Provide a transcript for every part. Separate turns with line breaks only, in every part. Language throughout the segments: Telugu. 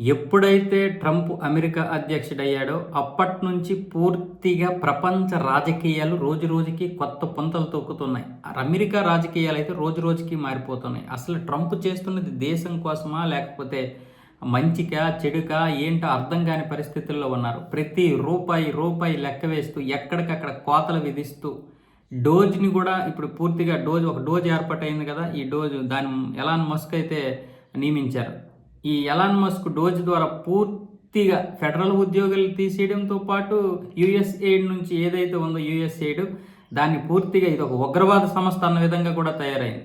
ఎప్పుడైతే ట్రంప్ అమెరికా అధ్యక్షుడయ్యాడో అప్పటి నుంచి పూర్తిగా ప్రపంచ రాజకీయాలు రోజు రోజుకి కొత్త పుంతలు తొక్కుతున్నాయి. అమెరికా రాజకీయాలు అయితే రోజు రోజుకి మారిపోతున్నాయి. అసలు ట్రంప్ చేస్తున్నది దేశం కోసమా లేకపోతే మంచికా చెడుకా ఏంటో అర్థం కాని పరిస్థితుల్లో ఉన్నారు. ప్రతి రూపాయి రూపాయి లెక్క వేస్తూ ఎక్కడికక్కడ కోతలు విధిస్తూ డోజ్ని కూడా ఇప్పుడు పూర్తిగా డోజ్ ఒక డోజ్ ఏర్పాటైంది కదా ఈ డోజ్ దాని ఎలాన్ మస్క్ అయితే నియమించారు. ఈ ఎలాన్ మస్క్ డోజ్ ద్వారా పూర్తిగా ఫెడరల్ ఉద్యోగులు తీసేయడంతో పాటు యుఎస్ ఎయిడ్ నుంచి ఏదైతే ఉందో యుఎస్ ఎయిడ్ దాన్ని పూర్తిగా ఇది ఒక ఉగ్రవాద సంస్థ అన్న విధంగా కూడా తయారైంది.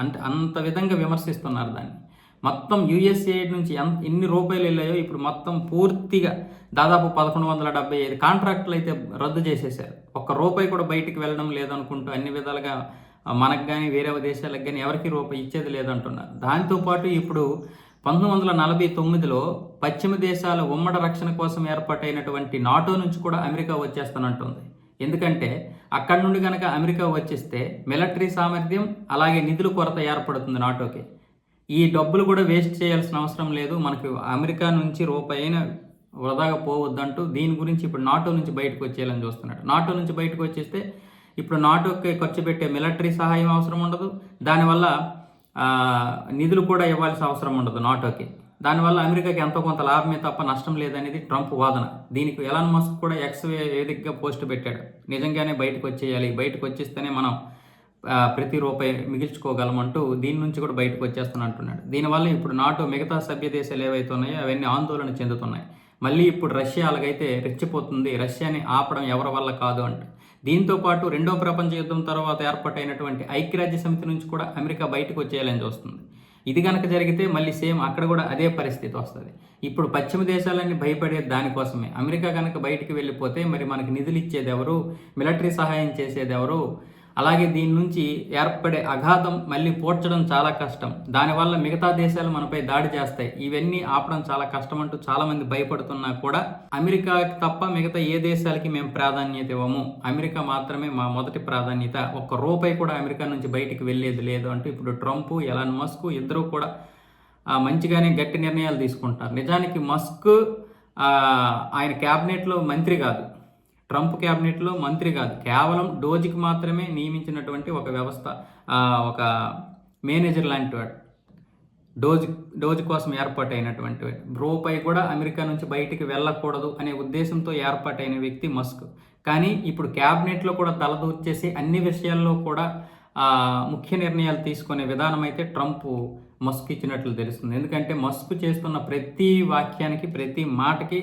అంటే అంత విధంగా విమర్శిస్తున్నారు దాన్ని. మొత్తం యుఎస్ఏ నుంచి ఎంత ఎన్ని రూపాయలు వెళ్ళాయో ఇప్పుడు మొత్తం పూర్తిగా దాదాపు పదకొండు వందల డెబ్బై ఐదు కాంట్రాక్టులు అయితే రద్దు చేసేసారు. ఒక్క రూపాయి కూడా బయటికి వెళ్ళడం లేదనుకుంటూ అన్ని విధాలుగా మనకు కానీ వేరే దేశాలకు కానీ ఎవరికి రూపాయి ఇచ్చేది లేదంటున్నారు. దాంతోపాటు ఇప్పుడు పంతొమ్మిది వందల నలభై తొమ్మిదిలో పశ్చిమ దేశాల ఉమ్మడి రక్షణ కోసం ఏర్పాటైనటువంటి నాటో నుంచి కూడా అమెరికా వచ్చేస్తానంటుంది. ఎందుకంటే అక్కడి నుండి కనుక అమెరికా వచ్చేస్తే మిలిటరీ సామర్థ్యం అలాగే నిధుల కొరత ఏర్పడుతుంది నాటోకి. ఈ డబ్బులు కూడా వేస్ట్ చేయాల్సిన అవసరం లేదు. మనకు అమెరికా నుంచి రూపాయిన వృధాగా పోవద్దంటూ దీని గురించి ఇప్పుడు నాటో నుంచి బయటకు వచ్చేయాలని చూస్తున్నాడు. నాటో నుంచి బయటకు వచ్చేస్తే ఇప్పుడు నాటోకి ఖర్చు పెట్టే మిలిటరీ సహాయం అవసరం ఉండదు. దానివల్ల నిధులు కూడా ఇవ్వాల్సిన అవసరం ఉండదు నాటోకి దానివల్ల అమెరికాకి ఎంతో కొంత లాభమే తప్ప నష్టం లేదనేది ట్రంప్ వాదన. దీనికి ఎలాన్ మస్క్ కూడా ఎక్స్ వేదికగా పోస్ట్ పెట్టాడు. నిజంగానే బయటకు వచ్చేయాలి బయటకు వచ్చేస్తేనే మనం ప్రతి రూపాయి మిగిల్చుకోగలమంటూ దీని నుంచి కూడా బయటకు వచ్చేస్తాను అంటున్నాడు. దీనివల్ల ఇప్పుడు నాటో మిగతా సభ్య దేశాలు ఏవైతే ఉన్నాయో అవన్నీ ఆందోళన చెందుతున్నాయి. మళ్ళీ ఇప్పుడు రష్యా అలాగైతే రెచ్చిపోతుంది. రష్యాని ఆపడం ఎవరి వల్ల కాదు అంట. దీంతో పాటు రెండో ప్రపంచ యుద్ధం తర్వాత ఏర్పాటైనటువంటి ఐక్యరాజ్య సమితి నుంచి కూడా అమెరికా బయటకు వచ్చేయాలని చూస్తుంది. ఇది కనుక జరిగితే మళ్ళీ సేమ్ అక్కడ కూడా అదే పరిస్థితి వస్తుంది. ఇప్పుడు పశ్చిమ దేశాలన్నీ భయపడేది దానికోసమే అమెరికా కనుక బయటికి వెళ్ళిపోతే మరి మనకి నిధులు ఇచ్చేది ఎవరు మిలిటరీ సహాయం చేసేది ఎవరు అలాగే దీని నుంచి ఏర్పడే అఘాతం మళ్ళీ పోడ్చడం చాలా కష్టం. దానివల్ల మిగతా దేశాలు మనపై దాడి చేస్తాయి. ఇవన్నీ ఆపడం చాలా కష్టం అంటూ చాలా మంది భయపడుతున్నా కూడా అమెరికాకి తప్ప మిగతా ఏ దేశాలకి మేము ప్రాధాన్యత ఇవ్వము. అమెరికా మాత్రమే మా మొదటి ప్రాధాన్యత. ఒక్క రూపాయి కూడా అమెరికా నుంచి బయటికి వెళ్ళేది లేదు అంటూ ఇప్పుడు ట్రంప్ ఎలాన్ మస్క్ ఇద్దరూ కూడా మంచిగానే గట్టి నిర్ణయాలు తీసుకుంటారు. నిజానికి మస్క్ ఆయన క్యాబినెట్లో మంత్రి కాదు. ట్రంప్ క్యాబినెట్లో మంత్రి కాదు కేవలం డోజికి మాత్రమే నియమించినటువంటి ఒక వ్యవస్థ ఒక మేనేజర్ లాంటి వాడు డోజ్ డోజ్ కోసం ఏర్పాటైనటువంటి వాడు. రూపాయి కూడా అమెరికా నుంచి బయటికి వెళ్ళకూడదు అనే ఉద్దేశంతో ఏర్పాటైన వ్యక్తి మస్క్ కానీ ఇప్పుడు క్యాబినెట్లో కూడా తలదూర్చేసి అన్ని విషయాల్లో కూడా ముఖ్య నిర్ణయాలు తీసుకునే విధానం అయితే ట్రంప్ మస్క్ ఇచ్చినట్లు తెలుస్తుంది. ఎందుకంటే మస్క్ చేస్తున్న ప్రతి వాక్యానికి ప్రతి మాటకి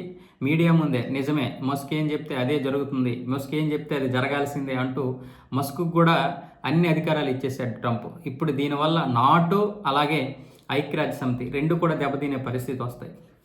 మీడియా ముందే నిజమే మస్క్ ఏం చెప్తే అదే జరుగుతుంది మస్క్ ఏం చెప్తే అది జరగాల్సిందే అంటూ మస్క్ కూడా అన్ని అధికారాలు ఇచ్చేసాడు ట్రంప్. ఇప్పుడు దీనివల్ల నాటో అలాగే ఐక్యరాజ్య సమితి రెండు కూడా దెబ్బతినే పరిస్థితి వస్తాయి.